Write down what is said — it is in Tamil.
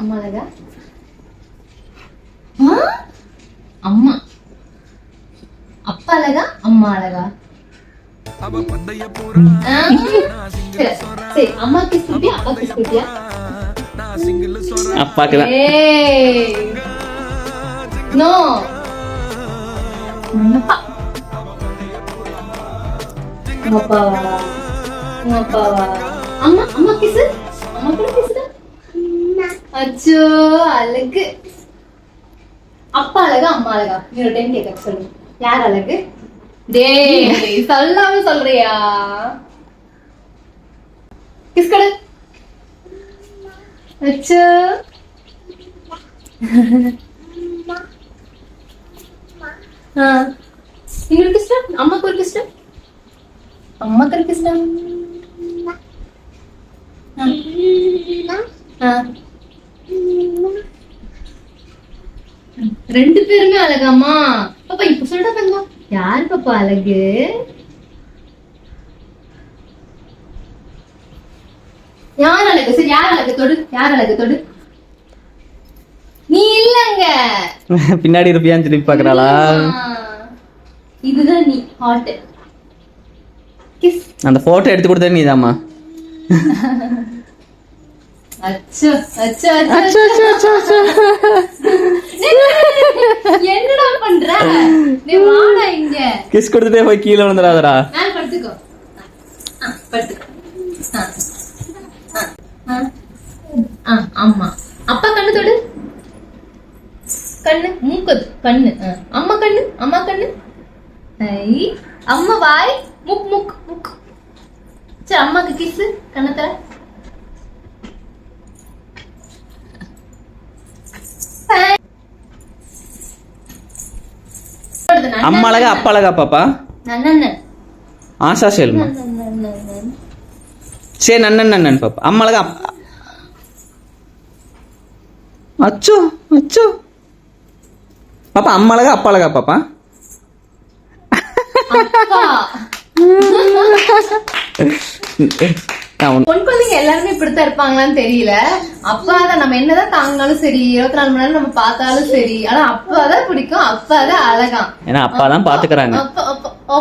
அம்மா அழகா? ஆ? அம்மா. அப்பா அழகா? அம்மா குட்டியா அப்பாக்கு தான் ஏய். நோ. அப்பா. அப்பாவா? அம்மா அம்மா கிஸ் அம்மா கூட கிஸ் அச்சோ அழகு. அப்பா அழகா அம்மா அழகா? இன்னொரு டைம் கேட்க சொல்லுங்க யார் அழகு? டேய் சொல்லாம சொல்றியா? கிஸ் கொடு. அச்சோ. ஆ. உங்களுக்கு இஷ்டம் அம்மாக்கு ஒரு இஷ்டம் அம்மாக்கு ஒரு இஷ்டம் ஆ. ரெண்டு பேருமே அழகாமா பாப்பா இப்ப சொல்ற தங்கம் யார் பாப்பா அழகு? யார் அழகு? சரி யார் அழகு? தொடு. யார் அழகு? தொடு. நீ இல்லங்க பின்னாடி இருப்பியான்னு திருப்பி பாக்குறாளா. இதுதான் நீ ஹாட் கிஸ் அந்த போட்டோ எடுத்து கொடுத்தது நீதாம்மா அச்சோ அச்சோ அச்சோ அச்சோ என்னடா பண்ற? நீ வாடா இங்க. கிஸ் கொடுத்துட்டே போய் கீழே விழுந்துடாதடா. மேல படுத்துக்கோ. ஆ, படுத்துக்கோ. ஆ. ஆ. ஆ, ஆமா. அப்பா கண்ணு தொடு. கண்ணு மூக்கது கண்ணு. அம்மா கண்ணு அம்மா கண்ணு. ஐ அம்மா வாய் முக் முக் முக் சரி அம்மாக்கு கிஸ் கண்ணை அம்மா அழகா அப்பா அழகா பாப்பா? ஆஷா செல்மா சரி நன்னன் நன்னன் பாப்பா. அம்மா அழகா அப்பா- அச்சோ அச்சோ. பாப்பா அம்மா அழகா அப்பா அழகா பாப்பா? அப்பா பொன் குழந்தைங்க எல்லாருமே இப்படித்தான் இருப்பாங்களான்னு தெரியல. அப்பா தான் நம்ம என்னதான் தாங்கினாலும் சரி இருபத்தி நாலு மணி நேரம் நம்ம பார்த்தாலும் சரி ஆனா அப்பா தான் பிடிக்கும் அப்பா தான் அழகாம். ஏன்னா அப்பா தான் பாத்துக்கறாங்க அப்பா அப்பா அப்பா